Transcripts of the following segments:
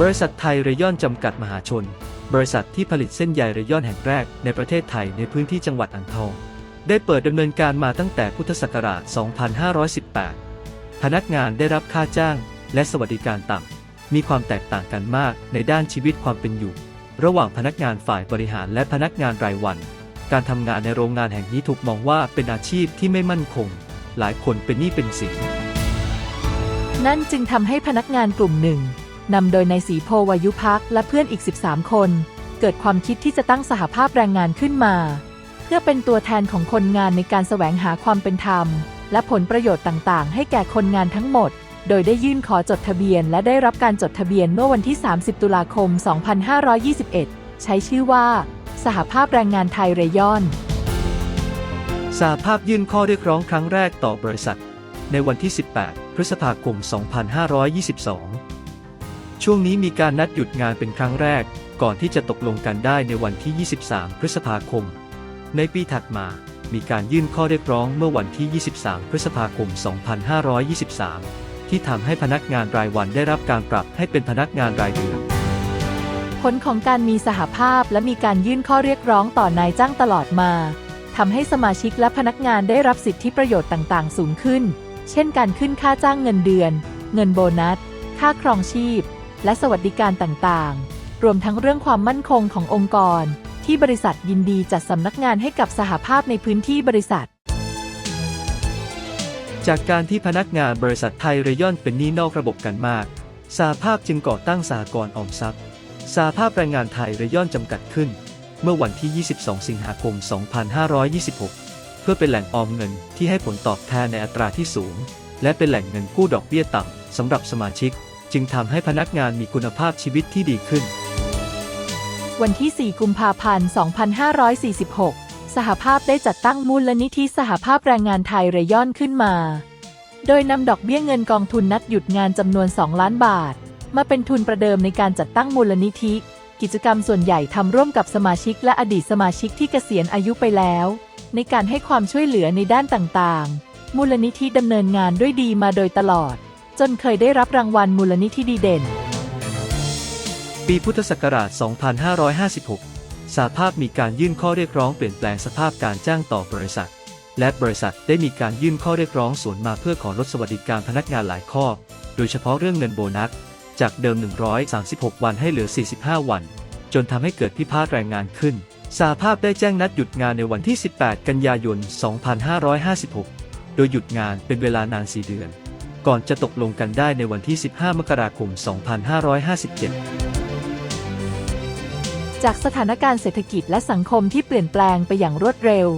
บริษัทไทยเรยอนจำกัดมหาชน บริษัทที่ผลิตเส้นใยเรยอนแห่งแรกในประเทศไทยในพื้นที่จังหวัดอ่างทอง ได้เปิดดำเนินการมาตั้งแต่พุทธศักราช 2518 พนักงานได้รับค่าจ้างและสวัสดิการต่ำ มีความแตกต่างกันมากในด้านชีวิตความเป็นอยู่ ระหว่างพนักงานฝ่ายบริหารและพนักงานรายวัน การทำงานในโรงงานแห่งนี้ถูกมองว่าเป็นอาชีพที่ไม่มั่นคง หลายคนเป็นหนี้เป็นสินนั่นจึงทำให้พนักงานกลุ่มหนึ่ง นำโดยนายศรีโพวายุพักและเพื่อนอีก 13 คน เกิดความคิดที่จะตั้งสหภาพแรงงานขึ้นมา เพื่อเป็นตัวแทนของคนงานในการแสวงหาความเป็นธรรม และผลประโยชน์ต่างๆ ให้แก่คนงานทั้งหมด โดยได้ยื่นขอจดทะเบียน และได้รับการจดทะเบียนเมื่อวันที่ 30 ตุลาคม 2521 ใช้ชื่อว่า สหภาพแรงงานไทยเรยอนสหภาพยื่นข้อเรียกร้องครั้งแรกต่อบริษัท ในวันที่ 18 พฤษภาคม 2522 ช่วงนี้มีการนัดหยุดงานเป็นครั้งแรก ก่อนที่จะตกลงกันได้ในวันที่ 23 พฤษภาคม ในปีถัดมา มีการยื่นข้อเรียกร้องเมื่อวันที่ 23 พฤษภาคม 2523 ที่ทำให้พนักงานรายวันได้รับการปรับให้เป็นพนักงานรายเดือนผลของการมีสหภาพและมีการยื่นข้อเรียกร้องต่อนายจ้างตลอดมาทำให้สมาชิกและพนักงานได้รับสิทธิประโยชน์ต่าง ๆ สูงขึ้น เช่นการขึ้นค่าจ้างเงินเดือน เงินโบนัส ค่าครองชีพ และสวัสดิการต่างๆ รวมทั้งเรื่องความมั่นคงขององค์กร ที่บริษัทยินดีจัดสำนักงานให้กับสหภาพในพื้นที่บริษัท จากการที่พนักงานบริษัทไทยเรยอนเป็นหนี้นอกระบบกันมากสาภาพจึงก่อตั้งสหกรณ์ออมทรัพย์สาภาพแรงงานไทยเรยอนจำกัดขึ้น เมื่อวันที่ 22 สิงหาคม 2526 เพื่อเป็นแหล่งออมเงินที่ให้ผลตอบแทนในอัตราที่สูง และเป็นแหล่งเงินกู้ดอกเบี้ยต่ำสำหรับสมาชิก จึงทำให้พนักงานมีคุณภาพชีวิตที่ดีขึ้น วันที่ 4 กุมภาพันธ์ 2546 สหภาพได้จัดตั้งมูลนิธิสหภาพแรงงานไทยเรยอนขึ้นมา โดยนำดอกเบี้ยเงินกองทุนนัดหยุดงานจำนวน 2 ล้านบาท มาเป็นทุนประเดิมในการจัดตั้งมูลนิธิ กิจกรรมส่วนใหญ่ทำร่วมกับสมาชิกและอดีตสมาชิกที่เกษียณอายุไปแล้ว ในการให้ความช่วยเหลือในด้านต่างๆ มูลนิธิดำเนินงานด้วยดีมาโดยตลอด นเคยได้รับรางวัลมูลนิธิดีเด่น ปีพุทธศักราช 2556 สาภาพมีการยื่นข้อเรียกร้องเปลี่ยนแปลงสภาพการจ้างต่อบริษัท และบริษัทได้มีการยื่นข้อเรียกร้องสวนมาเพื่อขอลดสวัสดิการพนักงานหลายข้อ โดยเฉพาะเรื่องเงินโบนัส จากเดิม 136 วันให้เหลือ 45 วัน จนทำให้เกิดพิพาทแรงงานขึ้น สาภาพได้แจ้งนัดหยุดงานในวันที่ 18 กันยายน 2556 โดยหยุดงานเป็นเวลานาน 4 เดือน ก่อนจะตกลงกันได้ในวันที่ 15 มกราคม 2557 จากสถานการณ์เศรษฐกิจและสังคมที่เปลี่ยนแปลงไปอย่างรวดเร็ว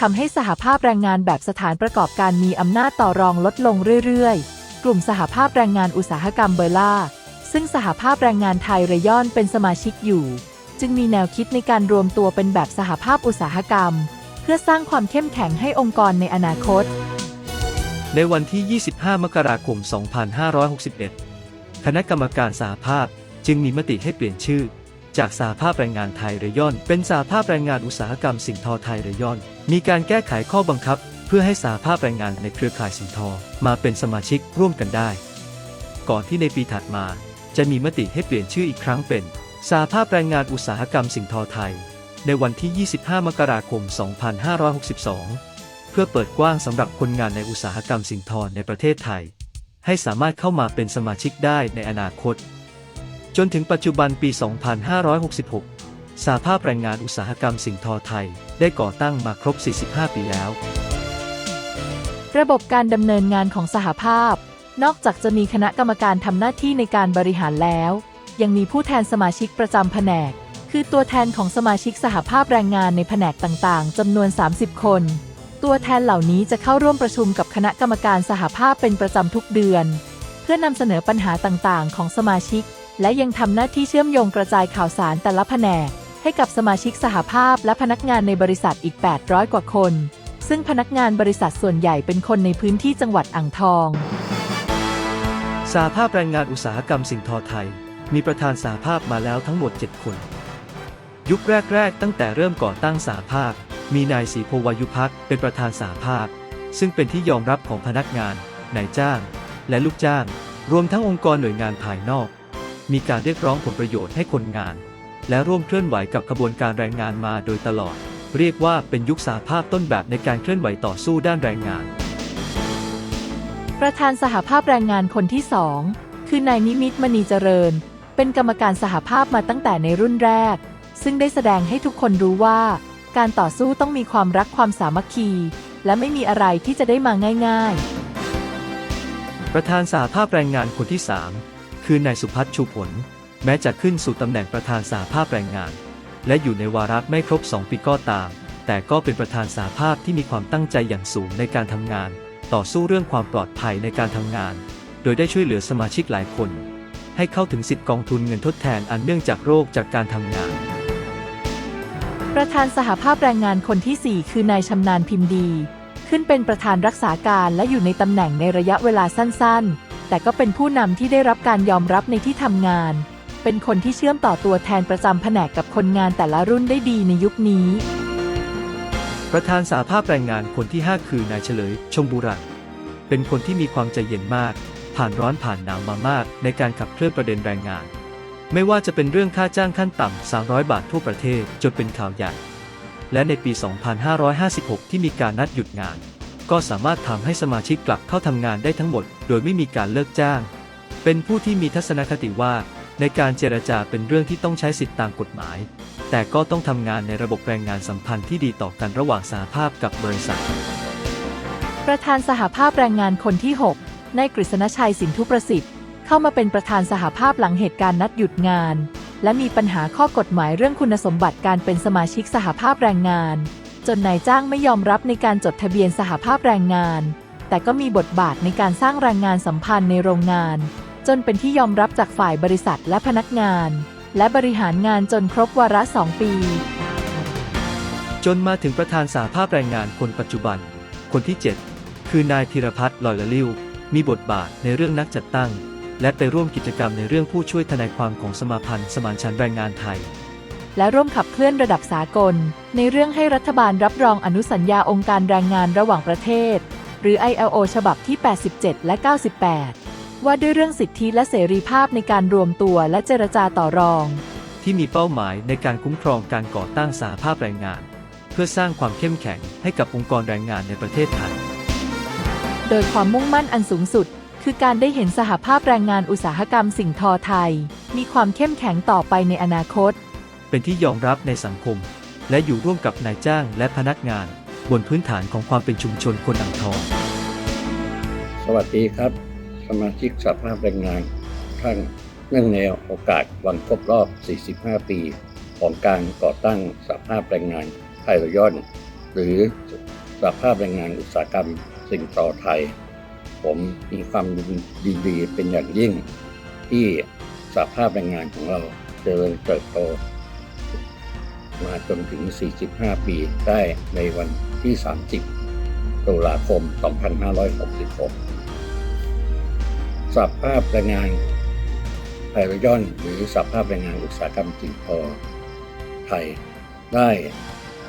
ทำให้สหภาพแรงงานแบบสถานประกอบการมีอำนาจต่อรองลดลงเรื่อยๆ กลุ่มสหภาพแรงงานอุตสาหกรรมเบอร์ล่า ซึ่งสหภาพแรงงานไทยเรยอนเป็นสมาชิกอยู่ จึงมีแนวคิดในการรวมตัวเป็นแบบสหภาพอุตสาหกรรม เพื่อสร้างความเข้มแข็งให้องค์กรในอนาคต ในวันที่ 25 มกราคม 2561 คณะกรรมการสหภาพจึงมีมติให้เปลี่ยนชื่อ จากสหภาพแรงงานไทยเรยอน เป็นสหภาพแรงงานอุตสาหกรรมสิ่งทอไทยเรยอน มีการแก้ไขข้อบังคับ เพื่อให้สหภาพแรงงานในเครือข่ายสิ่งทอมาเป็นสมาชิกร่วมกันได้ ก่อนที่ในปีถัดมา จะมีมติให้เปลี่ยนชื่ออีกครั้งเป็นสหภาพแรงงานอุตสาหกรรมสิ่งทอไทย ในวันที่ 25 มกราคม 2562 เพื่อเปิดกว้างสำหรับคนงานในอุตสาหกรรมสิ่งทอในประเทศไทย ให้สามารถเข้ามาเป็นสมาชิกได้ในอนาคต จนถึงปัจจุบันปี 2566 สาภาพแรงงานอุตสาหกรรมสิ่งทอไทย ได้ก่อตั้งมาครบ 45 ปีแล้ว ระบบการดำเนินงานของสหภาพ นอกจากจะมีคณะกรรมการทำหน้าที่ในการบริหารแล้ว ยังมีผู้แทนสมาชิกประจำแผนก คือตัวแทนของสมาชิกสหภาพแรงงานในแผนกต่างๆจำนวน 30 คน ตัวแทนเหล่านี้จะเข้าร่วมประชุมกับคณะกรรมการสหภาพเป็นประจำทุกเดือน เพื่อนำเสนอปัญหาต่างๆ ของสมาชิก และยังทำหน้าที่เชื่อมโยงกระจายข่าวสารแต่ละแผนก ให้กับสมาชิกสหภาพและพนักงานในบริษัทอีก 800 กว่าคน ซึ่งพนักงานบริษัทส่วนใหญ่เป็นคนในพื้นที่จังหวัดอ่างทองสาภาพแรงงานอุตสาหกรรมสิ่งทอไทย มีประธานสาภาพมาแล้วทั้งหมด 7 คน ยุคแรก ๆ ตั้งแต่เริ่มก่อตั้งสาภาพ มีนายศรีโพวายุพักเป็นประธานสาภาพ ซึ่งเป็นที่ยอมรับของพนักงาน นายจ้าง และลูกจ้าง รวมทั้งองค์กรหน่วยงานภายนอก มีการเรียกร้องผลประโยชน์ให้คนงาน และร่วมเคลื่อนไหวกับขบวนการแรงงานมาโดยตลอด เรียกว่าเป็นยุคสาภาพต้นแบบในการเคลื่อนไหวต่อสู้ด้านแรงงาน ประธานสหภาพแรงงานคนที่สองคือนายนิมิตมณีเจริญ เป็นกรรมการสหภาพมาตั้งแต่ในรุ่นแรก ซึ่งได้แสดงให้ทุกคนรู้ว่า การต่อสู้ต้องมีความรักความสามัคคี และไม่มีอะไรที่จะได้มาง่าย ประธานสหภาพแรงงานคนที่ 3 คือนายสุพัฒน์ชูผล แม้จะขึ้นสู่ตำแหน่งประธานสหภาพแรงงาน และอยู่ในวาระไม่ครบ 2 ปีก็ตาม แต่ก็เป็นประธานสหภาพที่มีความตั้งใจอย่างสูงในการทำงาน ต่อสู้เรื่องความปลอดภัยในการทำงาน โดยได้ช่วยเหลือสมาชิกหลายคน ให้เข้าถึงสิทธิกองทุนเงินทดแทนอันเนื่องจากโรคจากการทำงาน ประธานสหภาพแรงงานคนที่ 4 คือนายชำนาญพิมพ์ดี ขึ้นเป็นประธานรักษาการและอยู่ในตำแหน่งในระยะเวลาสั้นๆ แต่ก็เป็นผู้นำที่ได้รับการยอมรับในที่ทำงาน เป็นคนที่เชื่อมต่อตัวแทนประจำแผนกกับคนงานแต่ละรุ่นได้ดีในยุคนี้ ประธานสหภาพแรงงานคนที่ 5 คือนายเฉลยชงบุรังเป็นคนที่มีความใจเย็นมาก ผ่านร้อนผ่านหนาวมามาก ในการขับเคลื่อนประเด็นแรงงาน ไม่ว่าจะเป็นเรื่องค่าจ้างขั้นต่ำ 300 บาททั่วประเทศจนเป็นข่าวใหญ่ และในปี 2556 ที่มีการนัดหยุดงาน ก็สามารถทำให้สมาชิกกลับเข้าทำงานได้ทั้งหมด โดยไม่มีการเลิกจ้าง เป็นผู้ที่มีทัศนคติว่า ในการเจรจาเป็นเรื่องที่ต้องใช้สิทธิตามกฎหมาย แต่ก็ต้องทำงานในระบบแรงงานสัมพันธ์ที่ดีต่อกันระหว่างสหภาพกับบริษัท ประธานสหภาพแรงงานคนที่ 6 นายกฤษณชัยสินทุประสิทธิ์ เข้ามาเป็นประธานสหภาพหลังเหตุการณ์นัดหยุดงาน และมีปัญหาข้อกฎหมายเรื่องคุณสมบัติการเป็นสมาชิกสหภาพแรงงาน จนนายจ้างไม่ยอมรับในการจดทะเบียนสหภาพแรงงาน แต่ก็มีบทบาทในการสร้างแรงงานสัมพันธ์ในโรงงาน จนเป็นที่ยอมรับจากฝ่ายบริษัทและพนักงาน และบริหารงานจนครบวาระสองปี จนมาถึงประธานสาภาพแรงงานคนปัจจุบัน คนที่ 7 คือนายธีรพัฒน์ลอยละลิ้วมีบทบาทในเรื่องนักจัดตั้ง และไปร่วมกิจกรรมในเรื่องผู้ช่วยทนายความของสมาพันธ์สมานฉันท์แรงงานไทย และร่วมขับเคลื่อนระดับสากล ในเรื่องให้รัฐบาลรับรองอนุสัญญาองค์การแรงงานระหว่างประเทศ หรือ ILO ฉบับที่ 87 และ 98 ว่าด้วยเรื่องสิทธิและเสรีภาพในการรวมตัวและเจรจาต่อรอง ที่มีเป้าหมายในการคุ้มครองการก่อตั้งสาภาพแรงงาน เพื่อสร้างความเข้มแข็งให้กับองค์กรแรงงานในประเทศไทย โดยความมุ่งมั่นอันสูงสุด คือการได้เห็นสหภาพแรงงานอุตสาหกรรมสิ่งทอไทย มีความเข้มแข็งต่อไปในอนาคต เป็นที่ยอมรับในสังคม และอยู่ร่วมกับนายจ้างและพนักงาน บนพื้นฐานของความเป็นชุมชนคนอ่างทอง สวัสดีครับ สมาชิกสภาพแรงงานทุกท่านเนื่องในโอกาสวันครบรอบ 45 ปี ของการก่อตั้งสภาพแรงงานไทยรอยอน หรือสภาพแรงงานอุตสาหกรรม สิ่งต่อไทย ผมมีความดีดีเป็นอย่างยิ่ง ที่สภาพแรงงานของเราเจริญเติบโต มาจนถึง 45 ปีได้ในวันที่ 30 ตุลาคม 2566สภาพแรงงานไทยรอยอนหรือสภาพแรงงานอุตสาหกรรมสิ่งทอไทยได้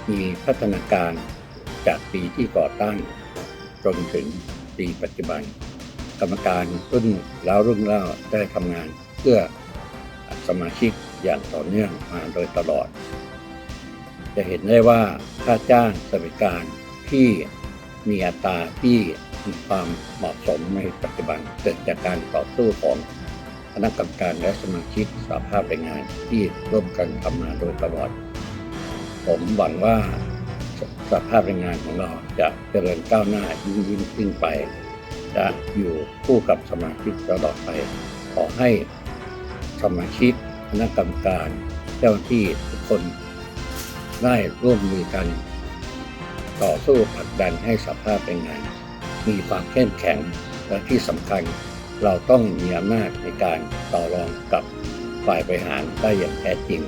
มีพัฒนาการจากปีที่ก่อตั้งจนถึง ปีปัจจุบัน กรรมการรุ่นแล้วรุ่นเล่าได้ทำงาน เพื่อสมาชิกอย่างต่อเนื่องมาโดยตลอด จะเห็นได้ว่าค่าจ้างสวัสดิการที่มีอัตราที่มีความเหมาะสมในปัจจุบันเกิดจากการต่อสู้ของคณะกรรมการและสมาชิกสหภาพแรงงานที่ร่วมกันทำมาโดยตลอด ผมหวังว่า สภาพแรงงานของเราจะเจริญก้าวหน้ายิ่งยิ่งขึ้นไป จะอยู่คู่กับสมาชิกตลอดไป ขอให้สมาชิกคณะกรรมการ เจ้าหน้าที่ทุกคนได้ร่วมมือกัน ต่อสู้ผลักดันให้สภาพแรงงาน มีความเข้มแข็งและที่สำคัญเราต้องมีอำนาจในการต่อรองกับฝ่ายบริหารได้อย่างแท้จริง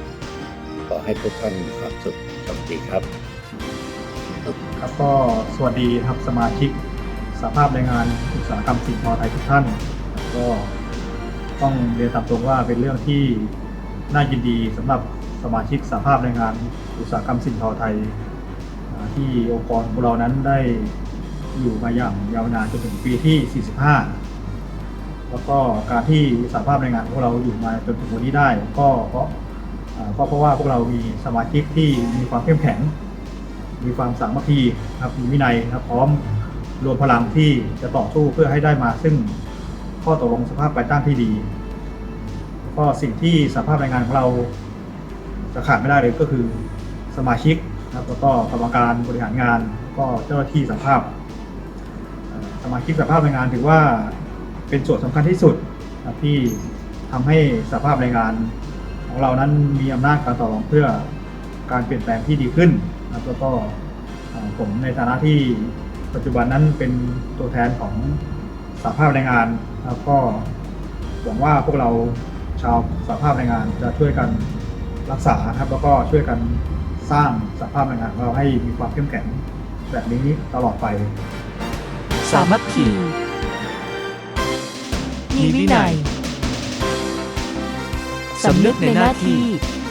ขอให้ทุกท่านมีความสุขสวัสดีครับ ครับก็สวัสดีครับสมาชิกสภาพแรงงานอุตสาหกรรมสิ่งทอไทยทุกท่าน ก็ต้องเรียนตามตรงว่าเป็นเรื่องที่น่ายินดีสำหรับสมาชิกสภาพแรงงานอุตสาหกรรมสิ่งทอไทย ที่องค์กรของเรานั้นได้อยู่มาอย่างยาวนานจนถึงปีที่ 45 แล้วก็การที่สภาพแรงงานของเราอยู่มาจนถึงวันนี้ได้ ก็เพราะก็เพราะว่าพวกเรามีสมาชิกที่มีความเข้มแข็ง มีความสามัคคีนะครับมีวินัยนะครับพร้อมรวมพลังที่จะต่อสู้เพื่อให้ได้มาซึ่งข้อตกลงสภาพไปตั้งที่ดี ก็สิ่งที่สภาพแรงงานของเราจะขาดไม่ได้เลยก็คือสมาชิกนะครับแล้วก็กรรมการบริหารงาน ก็เจ้าหน้าที่สภาพ สมาชิกสภาพแรงงานถือว่าเป็นส่วนสำคัญที่สุดนะครับที่ทำให้สภาพแรงงานของเรานั้นมีอำนาจการต่อรองเพื่อการเปลี่ยนแปลงที่ดีขึ้น ครับแล้วก็เอ่อผมในฐานะที่ปัจจุบันนั้นเป็นตัวแทนของสภาพแรงงานนะครับก็หวังว่าพวกเราชาวสหภาพแรงงานจะช่วยกันรักษานะครับแล้วก็ช่วยกันสร้างสหภาพแรงงานของเราให้มีความเข้มแข็งแบบนี้ตลอดไป สามัคคีมีวินัยสำนึกในหน้าที่ส